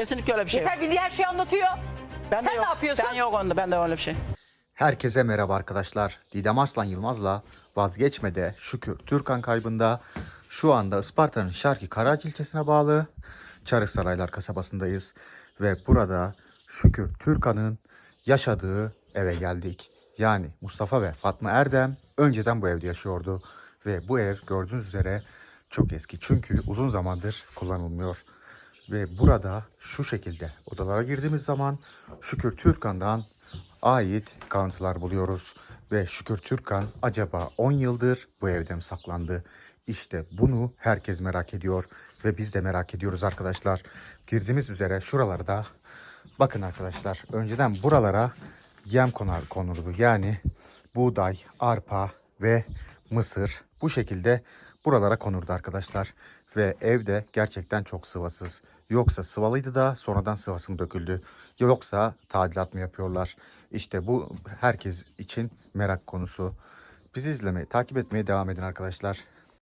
Kesinlikle öyle bir şey yok. Yeter bildiği her şeyi anlatıyor. Ben de Sen yok. ne yapıyorsun? Ben yok onda. Ben de öyle bir şey. Herkese merhaba arkadaşlar. Didem Arslan Yılmaz'la vazgeçmede Şükür Türkan kaybında şu anda Isparta'nın Şarkı Karaağaç ilçesine bağlı Çarıksaraylar kasabasındayız. Ve burada Şükür Türkan'ın yaşadığı eve geldik. Yani Mustafa ve Fatma Erdem önceden bu evde yaşıyordu. Ve bu ev gördüğünüz üzere çok eski. Çünkü uzun zamandır kullanılmıyor. Ve burada şu şekilde odalara girdiğimiz zaman Şükür Türkan'dan ait kalıntılar buluyoruz. Ve Şükür Türkan acaba 10 yıldır bu evde mi saklandı? İşte bunu herkes merak ediyor ve biz de merak ediyoruz arkadaşlar. Girdiğimiz üzere şuralarda bakın arkadaşlar önceden buralara yem konar konurdu. Yani buğday, arpa ve mısır bu şekilde buralara konurdu arkadaşlar. Ve evde gerçekten çok sıvasız. Yoksa sıvalıydı da sonradan sıvası döküldü? Yoksa tadilat mı yapıyorlar? İşte bu herkes için merak konusu. Bizi izlemeyi, takip etmeye devam edin arkadaşlar.